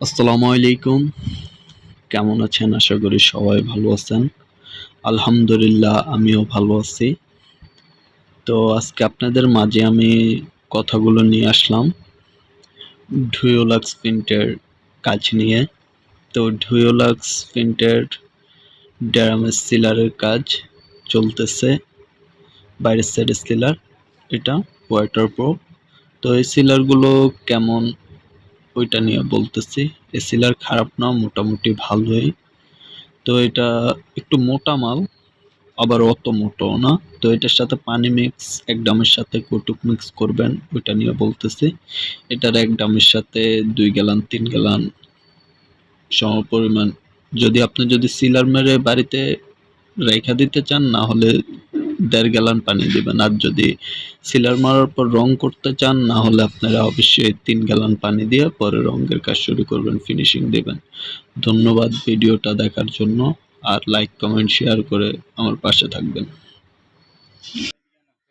আসসালামু আলাইকুম। কেমন আছেন? আশা করি সবাই ভালো আছেন। আলহামদুলিল্লাহ, আমিও ভালো আছি। তো আজকে আপনাদের মাঝে আমি কথাগুলো নিয়ে আসলাম। ডুয়োলাক্স প্রিন্টের কাজ নিয়ে। তো ডুয়োলাক্স প্রিন্টের ড্যারামের সিলারের কাজ চলতেছে। বাইরের সাইডের সিলার এটা ওয়াটার প্রো তো এই সিলারগুলো কেমন ওইটা নিয়ে বলতেছি। এই সিলার খারাপ না, মোটামুটি ভালোই। তো এটা একটু মোটা মাল, আবার অত মোটাও না। তো এটার সাথে পানি মিক্স এক ডামের সাথে কটুক মিক্স করবেন, ওইটা নিয়ে বলতেছি। এটার এক ডামের সাথে দুই গ্যালান তিন গ্যালান সম পরিমাণ যদি আপনি যদি সিলার মেরে বাড়িতে রেখা দিতে চান, না হলে দেড় গ্যালান পানি দেবেন। আর যদি সিলার মারার পর রং করতে চান, না হলে আপনারা অবশ্যই তিন গ্যালান পানি দিয়ে পরে রঙের কাজ শুরু করবেন, ফিনিশিং দেবেন। ধন্যবাদ ভিডিওটা দেখার জন্য। আর লাইক, কমেন্ট, শেয়ার করে আমার পাশে থাকবেন।